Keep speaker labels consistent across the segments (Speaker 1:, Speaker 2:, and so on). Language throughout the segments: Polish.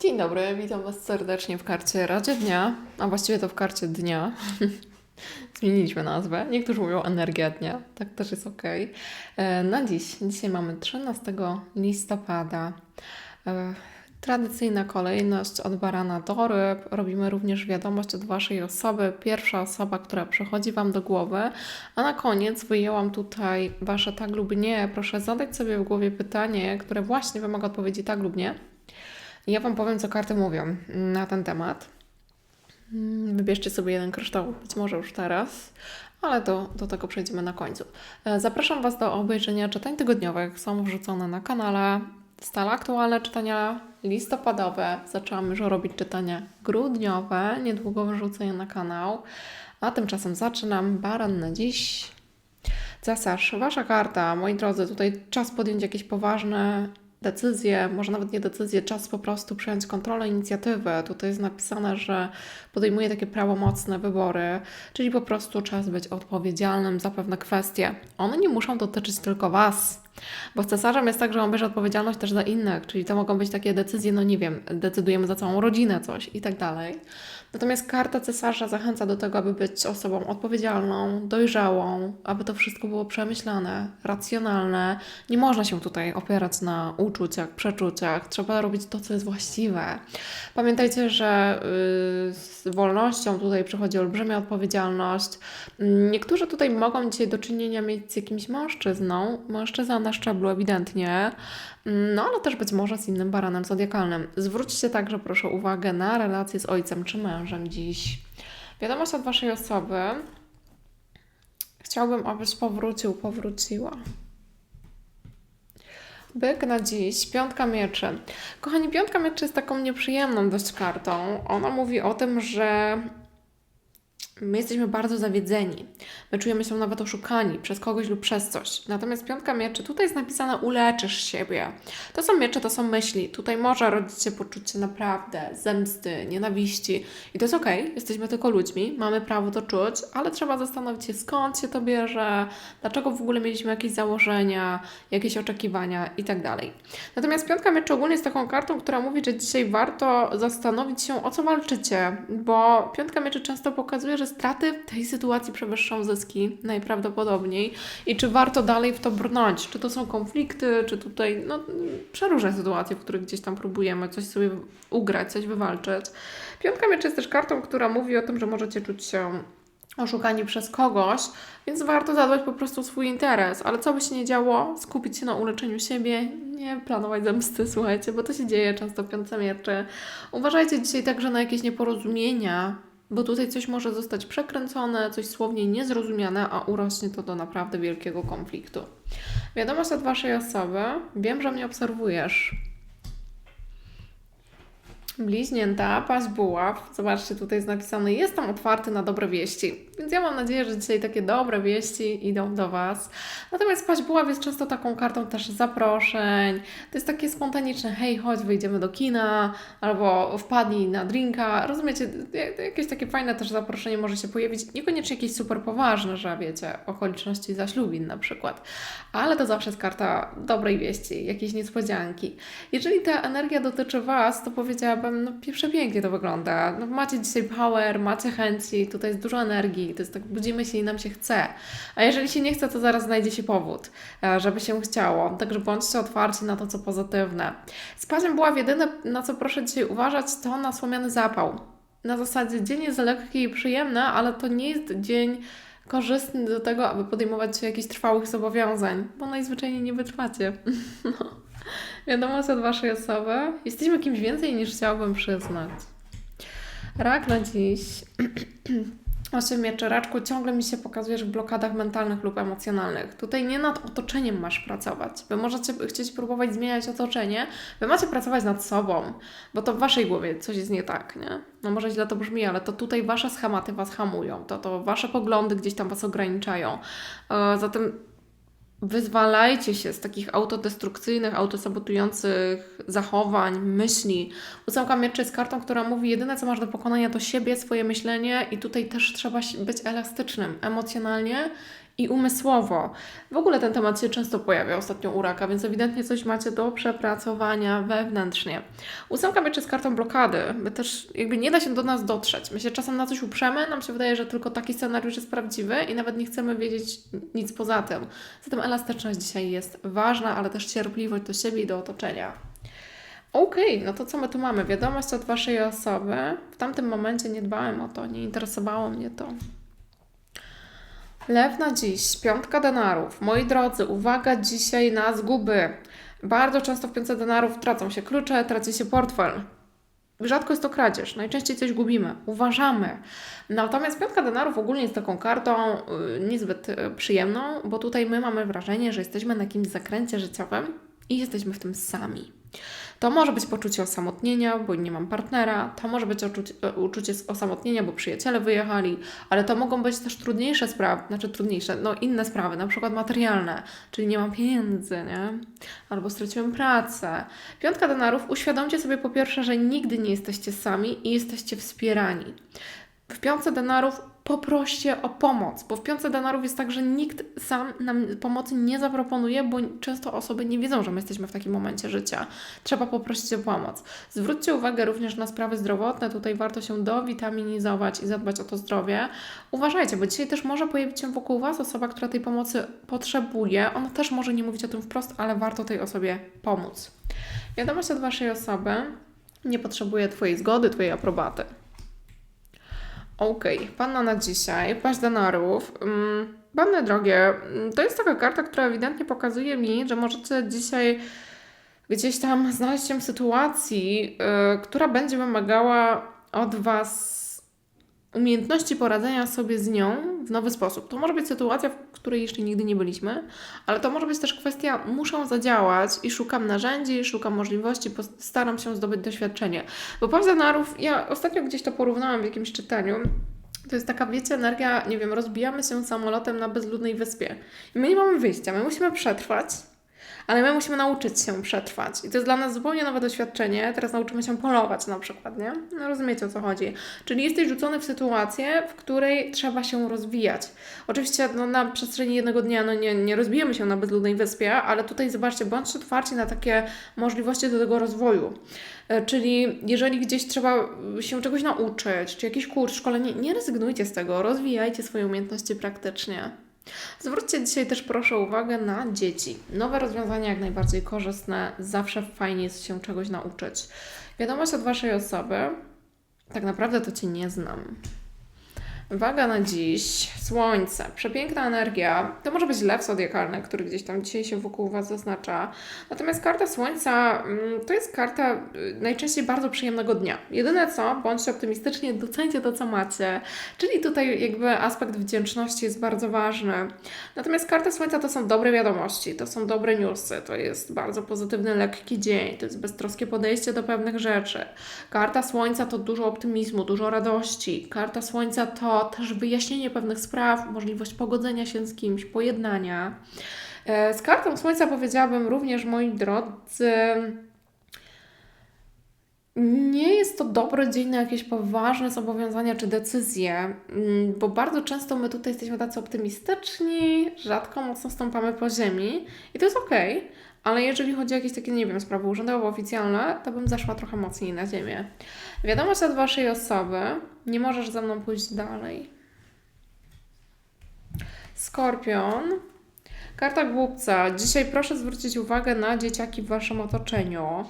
Speaker 1: Dzień dobry, witam Was serdecznie w karcie Radzie Dnia, a właściwie to w karcie Dnia. Zmieniliśmy nazwę. Niektórzy mówią energia dnia, tak też jest ok. Na dziś, dzisiaj mamy 13 listopada. E, Tradycyjna kolejność od barana do ryb. Robimy również wiadomość od Waszej osoby. Pierwsza osoba, która przychodzi Wam do głowy. A na koniec wyjęłam tutaj Wasze tak lub nie. Proszę zadać sobie w głowie pytanie, które właśnie wymaga odpowiedzi tak lub nie. Ja Wam powiem, co karty mówią na ten temat. Mm, Wybierzcie sobie jeden kryształ, być może już teraz, ale do, do tego przejdziemy na końcu. E, Zapraszam Was do obejrzenia czytań tygodniowych. Są wrzucone na kanale. Stale aktualne czytania listopadowe. Zaczęłam już robić czytania grudniowe. Niedługo wrzucę je na kanał. A tymczasem zaczynam. Baran na dziś. Cesarz, wasza karta, moi drodzy, tutaj czas podjąć jakieś poważne decyzje, może nawet nie decyzje, czas po prostu przejąć kontrolę, inicjatywę. Tutaj jest napisane, że podejmuje takie prawomocne wybory, czyli po prostu czas być odpowiedzialnym za pewne kwestie. One nie muszą dotyczyć tylko Was. Bo z cesarzem jest tak, że on bierze odpowiedzialność też za innych, czyli to mogą być takie decyzje, no nie wiem, decydujemy za całą rodzinę coś i tak dalej. Natomiast karta cesarza zachęca do tego, aby być osobą odpowiedzialną, dojrzałą, aby to wszystko było przemyślane, racjonalne. Nie można się tutaj opierać na uczuciach, przeczuciach. Trzeba robić to, co jest właściwe. Pamiętajcie, że yy, z wolnością tutaj przychodzi olbrzymia odpowiedzialność. Niektórzy tutaj mogą dzisiaj do czynienia mieć z jakimś mężczyzną, mężczyzna na szczeblu ewidentnie, no ale też być może z innym baranem zodiakalnym. Zwróćcie także proszę uwagę na relacje z ojcem czy mężem dziś. Wiadomość od Waszej osoby. Chciałbym, abyś powrócił, powróciła. Byk na dziś, piątka mieczy. Kochani, piątka mieczy jest taką nieprzyjemną dość kartą. Ona mówi o tym, że My jesteśmy bardzo zawiedzeni. My czujemy się nawet oszukani przez kogoś lub przez coś. Natomiast piątka mieczy, tutaj jest napisane uleczysz siebie. To są miecze, to są myśli. Tutaj może rodzić się poczucie naprawdę zemsty, nienawiści. I to jest okej, okay. jesteśmy tylko ludźmi, mamy prawo to czuć, ale trzeba zastanowić się skąd się to bierze, dlaczego w ogóle mieliśmy jakieś założenia, jakieś oczekiwania i tak dalej. Natomiast piątka mieczy ogólnie jest taką kartą, która mówi, że dzisiaj warto zastanowić się o co walczycie, bo piątka mieczy często pokazuje, że straty w tej sytuacji przewyższą zyski najprawdopodobniej i czy warto dalej w to brnąć? Czy to są konflikty, czy tutaj no, przeróżne sytuacje, w których gdzieś tam próbujemy coś sobie ugrać, coś wywalczyć. Piątka mieczy jest też kartą, która mówi o tym, że możecie czuć się oszukani przez kogoś, więc warto zadbać po prostu o swój interes. Ale co by się nie działo, skupić się na uleczeniu siebie, nie planować zemsty, słuchajcie, bo to się dzieje często w piątce mieczy. Uważajcie dzisiaj także na jakieś nieporozumienia, bo tutaj coś może zostać przekręcone, coś słownie niezrozumiane, a urośnie to do naprawdę wielkiego konfliktu. Wiadomość od Waszej osoby. Wiem, że mnie obserwujesz. Bliźnięta, paź buław. Zobaczcie, tutaj jest napisane, jestem otwarty na dobre wieści. Więc ja mam nadzieję, że dzisiaj takie dobre wieści idą do Was. Natomiast paź buław jest często taką kartą też zaproszeń. To jest takie spontaniczne, hej, chodź, wyjdziemy do kina, albo wpadnij na drinka. Rozumiecie, jakieś takie fajne też zaproszenie może się pojawić. Niekoniecznie jakieś super poważne, że wiecie, okoliczności zaślubin na przykład. Ale to zawsze jest karta dobrej wieści, jakiejś niespodzianki. Jeżeli ta energia dotyczy Was, to powiedziałabym, no przepięknie to wygląda. No, macie dzisiaj power, macie chęci, tutaj jest dużo energii, to jest tak, budzimy się i nam się chce. A jeżeli się nie chce, to zaraz znajdzie się powód, e, żeby się chciało. Także bądźcie otwarci na to, co pozytywne. Spaziem była jedyne, na co proszę dzisiaj uważać, to na słomiany zapał. Na zasadzie dzień jest lekki i przyjemny, ale to nie jest dzień korzystny do tego, aby podejmować się jakichś trwałych zobowiązań, bo najzwyczajniej nie wytrwacie. no. Wiadomość od Waszej osoby. Jesteśmy kimś więcej niż chciałbym przyznać. Rak na dziś. Osiem mieczy raczku ciągle mi się pokazujesz w blokadach mentalnych lub emocjonalnych. Tutaj nie nad otoczeniem masz pracować. Wy możecie chcieć próbować zmieniać otoczenie, wy macie pracować nad sobą, bo to w waszej głowie coś jest nie tak, nie? No może źle to brzmi, ale to tutaj wasze schematy was hamują, to, to wasze poglądy gdzieś tam was ograniczają. E, zatem Wyzwalajcie się z takich autodestrukcyjnych, autosabotujących zachowań, myśli. Ósemka mieczy jest kartą, która mówi, jedyne co masz do pokonania to siebie, swoje myślenie i tutaj też trzeba być elastycznym emocjonalnie i umysłowo. W ogóle ten temat się często pojawia ostatnio u raka, więc ewidentnie coś macie do przepracowania wewnętrznie. Ósemka mieczy z kartą blokady. My też jakby nie da się do nas dotrzeć. My się czasem na coś uprzemy, nam się wydaje, że tylko taki scenariusz jest prawdziwy i nawet nie chcemy wiedzieć nic poza tym. Zatem elastyczność dzisiaj jest ważna, ale też cierpliwość do siebie i do otoczenia. Okej, no to co my tu mamy? Wiadomość od Waszej osoby. W tamtym momencie nie dbałem o to, nie interesowało mnie to. Lew na dziś, piątka denarów. Moi drodzy, uwaga dzisiaj na zguby. Bardzo często w piątce denarów tracą się klucze, traci się portfel. Rzadko jest to kradzież, najczęściej coś gubimy, uważamy. Natomiast piątka denarów ogólnie jest taką kartą y, niezbyt y, przyjemną, bo tutaj my mamy wrażenie, że jesteśmy na jakimś zakręcie życiowym i jesteśmy w tym sami. To może być poczucie osamotnienia, bo nie mam partnera, to może być uczucie, uczucie osamotnienia, bo przyjaciele wyjechali, ale to mogą być też trudniejsze sprawy, znaczy trudniejsze, no inne sprawy, na przykład materialne, czyli nie mam pieniędzy, nie? Albo straciłem pracę. Piątka denarów, uświadomcie sobie po pierwsze, że nigdy nie jesteście sami i jesteście wspierani. W piątce denarów poproście o pomoc, bo w piątce denarów jest tak, że nikt sam nam pomocy nie zaproponuje, bo często osoby nie wiedzą, że my jesteśmy w takim momencie życia. Trzeba poprosić o pomoc. Zwróćcie uwagę również na sprawy zdrowotne, tutaj warto się dowitaminizować i zadbać o to zdrowie. Uważajcie, bo dzisiaj też może pojawić się wokół Was osoba, która tej pomocy potrzebuje. Ona też może nie mówić o tym wprost, ale warto tej osobie pomóc. Wiadomość od Waszej osoby nie potrzebuje Twojej zgody, Twojej aprobaty. Okej, okay. panna na dzisiaj, paść denarów. Mm, panny drogie, mm, to jest taka karta, która ewidentnie pokazuje mi, że możecie dzisiaj gdzieś tam znaleźć się w sytuacji, yy, która będzie wymagała od Was umiejętności poradzenia sobie z nią w nowy sposób. To może być sytuacja, w której jeszcze nigdy nie byliśmy, ale to może być też kwestia, muszę zadziałać i szukam narzędzi, szukam możliwości, staram się zdobyć doświadczenie. Bo pauza narów, ja ostatnio gdzieś to porównałam w jakimś czytaniu, to jest taka, wiecie, energia, nie wiem, rozbijamy się samolotem na bezludnej wyspie. I my nie mamy wyjścia, my musimy przetrwać, ale my musimy nauczyć się przetrwać. I to jest dla nas zupełnie nowe doświadczenie. Teraz nauczymy się polować na przykład, nie? No rozumiecie o co chodzi. Czyli jesteś rzucony w sytuację, w której trzeba się rozwijać. Oczywiście no, na przestrzeni jednego dnia no, nie, nie rozbijemy się na bezludnej wyspie, ale tutaj zobaczcie, bądźcie otwarci na takie możliwości do tego rozwoju. E, czyli jeżeli gdzieś trzeba się czegoś nauczyć, czy jakiś kurs, szkolenie, nie rezygnujcie z tego, rozwijajcie swoje umiejętności praktycznie. Zwróćcie dzisiaj też proszę uwagę na dzieci. Nowe rozwiązania jak najbardziej korzystne, zawsze fajnie jest się czegoś nauczyć. Wiadomość od Waszej osoby, tak naprawdę to Cię nie znam. Waga na dziś, słońce, przepiękna energia. To może być lew zodiakalny, który gdzieś tam dzisiaj się wokół Was zaznacza. Natomiast karta słońca mm, to jest karta y, najczęściej bardzo przyjemnego dnia. Jedyne co, bądźcie optymistycznie, docencie to, co macie. Czyli tutaj jakby aspekt wdzięczności jest bardzo ważny. Natomiast karta słońca to są dobre wiadomości, to są dobre newsy, to jest bardzo pozytywny, lekki dzień, to jest beztroskie podejście do pewnych rzeczy. Karta słońca to dużo optymizmu, dużo radości. Karta słońca to też wyjaśnienie pewnych spraw, możliwość pogodzenia się z kimś, pojednania. E, z kartą Słońca powiedziałabym również, moi drodzy, nie jest to dobry dzień na jakieś poważne zobowiązania czy decyzje, mm, bo bardzo często my tutaj jesteśmy tacy optymistyczni, rzadko mocno stąpamy po ziemi i to jest ok, ale jeżeli chodzi o jakieś takie, nie wiem, sprawy urzędowe, oficjalne, to bym zeszła trochę mocniej na ziemię. Wiadomość od Waszej osoby, nie możesz ze mną pójść dalej. Skorpion. Karta głupca. Dzisiaj proszę zwrócić uwagę na dzieciaki w Waszym otoczeniu.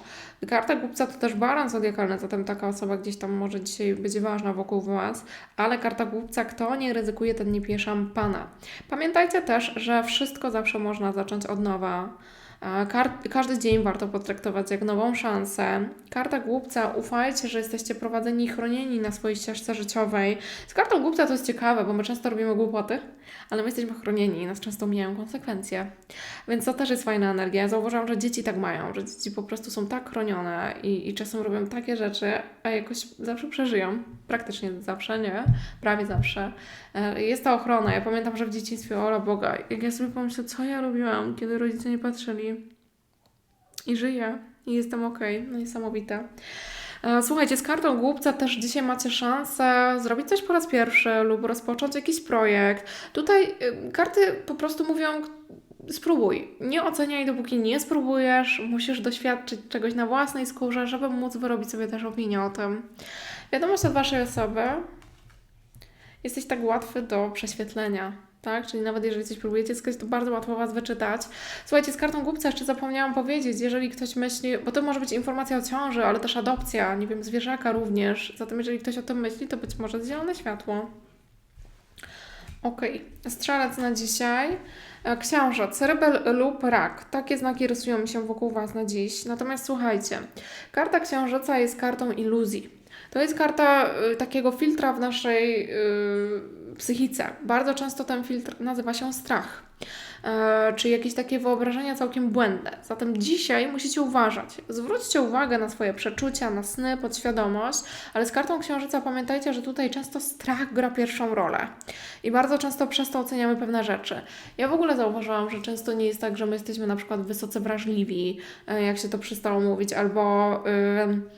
Speaker 1: Karta głupca to też baran zodiakalny, zatem taka osoba gdzieś tam może dzisiaj być ważna wokół Was, ale karta głupca, kto nie ryzykuje, ten nie pije szampana. Pamiętajcie też, że wszystko zawsze można zacząć od nowa. Każdy dzień warto potraktować jak nową szansę. Karta głupca, ufajcie, że jesteście prowadzeni i chronieni na swojej ścieżce życiowej. Z kartą głupca to jest ciekawe, bo my często robimy głupoty, ale my jesteśmy chronieni i nas często mijają konsekwencje. Więc to też jest fajna energia. Ja zauważyłam, że dzieci tak mają, że dzieci po prostu są tak chronione i, i czasem robią takie rzeczy, a jakoś zawsze przeżyją. Praktycznie zawsze, nie? Prawie zawsze. E, jest ta ochrona. Ja pamiętam, że w dzieciństwie, ola Boga, jak ja sobie pomyślę, co ja robiłam, kiedy rodzice nie patrzyli i żyję i jestem ok, no niesamowite. E, Słuchajcie, z kartą głupca też dzisiaj macie szansę zrobić coś po raz pierwszy lub rozpocząć jakiś projekt. Tutaj y, karty po prostu mówią, spróbuj. Nie oceniaj, dopóki nie spróbujesz. Musisz doświadczyć czegoś na własnej skórze, żeby móc wyrobić sobie też opinię o tym. Wiadomość od Waszej osoby. Jesteś tak łatwy do prześwietlenia. Tak? Czyli nawet jeżeli coś próbujecie skryć, to bardzo łatwo Was wyczytać. Słuchajcie, z kartą głupca jeszcze zapomniałam powiedzieć, jeżeli ktoś myśli, bo to może być informacja o ciąży, ale też adopcja, nie wiem, zwierzaka również. Zatem jeżeli ktoś o tym myśli, to być może zielone światło. Okej, strzelec na dzisiaj. E, Książę, cerebel lub rak. Takie znaki rysują mi się wokół Was na dziś. Natomiast słuchajcie, karta księżyca jest kartą iluzji. To jest karta y, takiego filtra w naszej y, psychice. Bardzo często ten filtr nazywa się strach. E, czy jakieś takie wyobrażenia całkiem błędne. Zatem dzisiaj musicie uważać. Zwróćcie uwagę na swoje przeczucia, na sny, podświadomość, ale z kartą księżyca pamiętajcie, że tutaj często strach gra pierwszą rolę. I bardzo często przez to oceniamy pewne rzeczy. Ja w ogóle zauważyłam, że często nie jest tak, że my jesteśmy na przykład wysoce wrażliwi, e, jak się to przestało mówić, albo ym,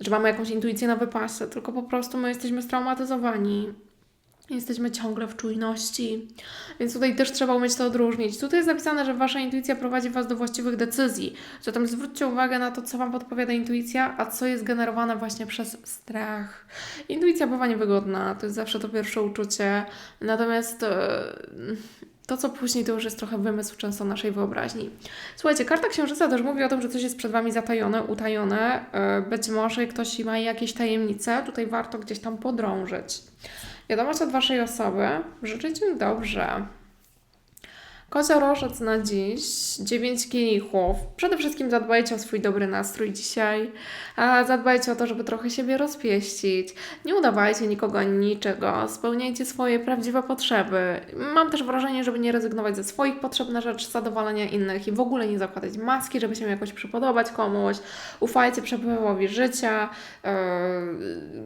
Speaker 1: że mamy jakąś intuicję na wypasy, tylko po prostu my jesteśmy straumatyzowani. Jesteśmy ciągle w czujności, więc tutaj też trzeba umieć to odróżnić. Tutaj jest napisane, że Wasza intuicja prowadzi Was do właściwych decyzji. Zatem zwróćcie uwagę na to, co Wam podpowiada intuicja, a co jest generowane właśnie przez strach. Intuicja bywa niewygodna, to jest zawsze to pierwsze uczucie, natomiast e, to, co później, to już jest trochę wymysł często naszej wyobraźni. Słuchajcie, karta księżyca też mówi o tym, że coś jest przed Wami zatajone, utajone. E, Być może ktoś ma jakieś tajemnice, tutaj warto gdzieś tam podrążyć. Wiadomość od Waszej osoby. Życzę Ci dobrze. Koziorożec na dziś, 9 kielichów. Przede wszystkim zadbajcie o swój dobry nastrój dzisiaj. A zadbajcie o to, żeby trochę siebie rozpieścić. Nie udawajcie nikogo ani niczego. Spełniajcie swoje prawdziwe potrzeby. Mam też wrażenie, żeby nie rezygnować ze swoich potrzeb na rzecz zadowolenia innych i w ogóle nie zakładać maski, żeby się jakoś przypodobać komuś. Ufajcie przepływowi życia. Yy,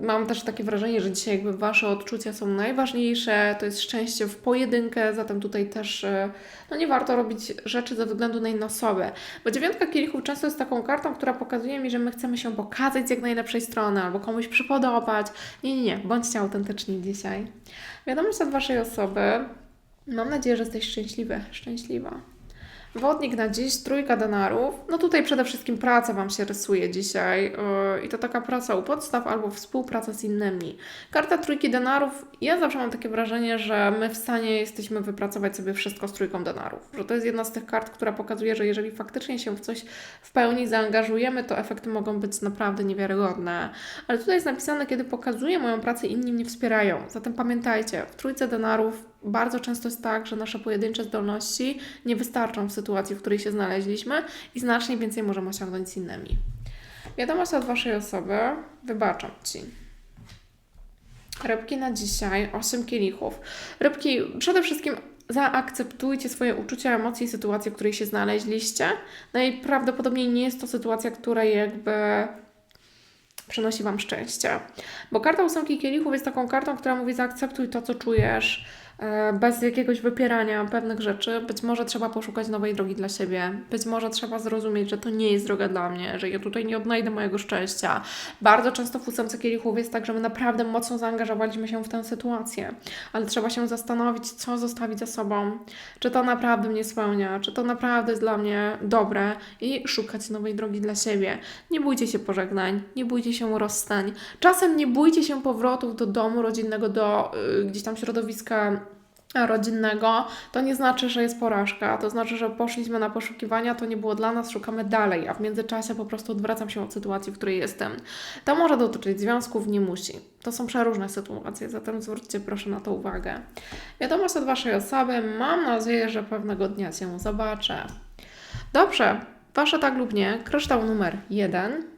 Speaker 1: Mam też takie wrażenie, że dzisiaj jakby Wasze odczucia są najważniejsze. To jest szczęście w pojedynkę, zatem tutaj też yy, no nie warto robić rzeczy ze względu na inne osoby. Bo dziewiątka kielichów często jest taką kartą, która pokazuje mi, że my chcemy się pokazać z jak najlepszej strony albo komuś przypodobać. Nie, nie, nie. Bądźcie autentyczni dzisiaj. Wiadomość od Waszej osoby. Mam nadzieję, że jesteś szczęśliwy, szczęśliwa. Wodnik na dziś, trójka denarów. No tutaj przede wszystkim praca Wam się rysuje dzisiaj yy, i to taka praca u podstaw albo współpraca z innymi. Karta trójki denarów, ja zawsze mam takie wrażenie, że my w stanie jesteśmy wypracować sobie wszystko z trójką denarów. Że to jest jedna z tych kart, która pokazuje, że jeżeli faktycznie się w coś w pełni zaangażujemy, to efekty mogą być naprawdę niewiarygodne. Ale tutaj jest napisane, kiedy pokazuję moją pracę, inni mnie wspierają. Zatem pamiętajcie, w trójce denarów bardzo często jest tak, że nasze pojedyncze zdolności nie wystarczą w sytuacji, w której się znaleźliśmy i znacznie więcej możemy osiągnąć z innymi. Wiadomość od Waszej osoby, wybaczam Ci. Rybki na dzisiaj, 8 kielichów. Rybki, przede wszystkim zaakceptujcie swoje uczucia, emocje i sytuację, w której się znaleźliście. Najprawdopodobniej nie jest to sytuacja, która jakby przynosi Wam szczęście. Bo karta ósemki kielichów jest taką kartą, która mówi zaakceptuj to, co czujesz, bez jakiegoś wypierania pewnych rzeczy. Być może trzeba poszukać nowej drogi dla siebie. Być może trzeba zrozumieć, że to nie jest droga dla mnie, że ja tutaj nie odnajdę mojego szczęścia. Bardzo często w ósemce kielichów jest tak, że my naprawdę mocno zaangażowaliśmy się w tę sytuację, ale trzeba się zastanowić, co zostawić za sobą. Czy to naprawdę mnie spełnia, czy to naprawdę jest dla mnie dobre i szukać nowej drogi dla siebie. Nie bójcie się pożegnań, nie bójcie się rozstań. Czasem nie bójcie się powrotów do domu rodzinnego, do y, gdzieś tam środowiska rodzinnego, to nie znaczy, że jest porażka. To znaczy, że poszliśmy na poszukiwania, to nie było dla nas, szukamy dalej, a w międzyczasie po prostu odwracam się od sytuacji, w której jestem. To może dotyczyć związków, nie musi. To są przeróżne sytuacje, zatem zwróćcie proszę na to uwagę. Wiadomość od Waszej osoby, mam nadzieję, że pewnego dnia się zobaczę. Dobrze, Wasze tak lub nie, kryształ numer jeden.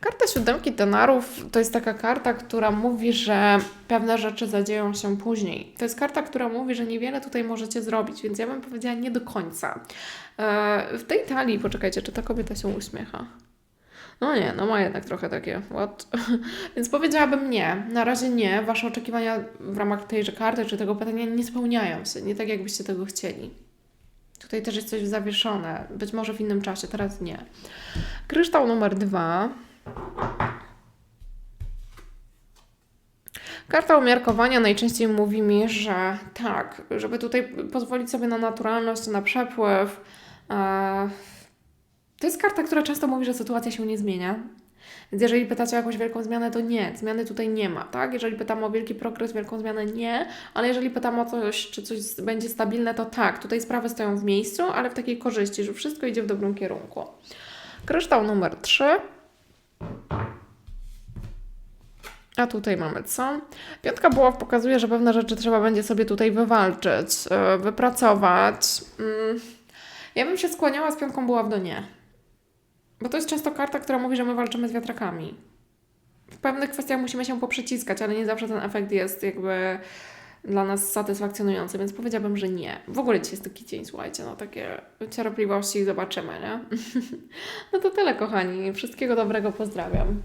Speaker 1: Karta siódemki denarów to jest taka karta, która mówi, że pewne rzeczy zadzieją się później. To jest karta, która mówi, że niewiele tutaj możecie zrobić, więc ja bym powiedziała nie do końca. E, w tej talii, poczekajcie, czy ta kobieta się uśmiecha? No nie, no ma jednak trochę takie, what? Więc powiedziałabym nie, na razie nie. Wasze oczekiwania w ramach tejże karty czy tego pytania nie spełniają się, nie tak jakbyście tego chcieli. Tutaj też jest coś zawieszone, być może w innym czasie, teraz nie. Kryształ numer dwa. Karta umiarkowania najczęściej mówi mi, że tak, żeby tutaj pozwolić sobie na naturalność, na przepływ. e, To jest karta, która często mówi, że sytuacja się nie zmienia. Więc jeżeli pytacie o jakąś wielką zmianę, to nie, zmiany tutaj nie ma, tak? Jeżeli pytam o wielki progres, wielką zmianę, nie, ale jeżeli pytam o coś, czy coś będzie stabilne, to tak, tutaj sprawy stoją w miejscu, ale w takiej korzyści, że wszystko idzie w dobrym kierunku. Kryształ numer 3. A tutaj mamy co? Piątka buław pokazuje, że pewne rzeczy trzeba będzie sobie tutaj wywalczyć, yy, wypracować. Mm. Ja bym się skłaniała z piątką buław do nie. Bo to jest często karta, która mówi, że my walczymy z wiatrakami. W pewnych kwestiach musimy się poprzeciskać, ale nie zawsze ten efekt jest jakby dla nas satysfakcjonujący, więc powiedziałabym, że nie. W ogóle dzisiaj jest taki dzień, słuchajcie, no takie cierpliwości i zobaczymy, nie? no to tyle, kochani. Wszystkiego dobrego, pozdrawiam.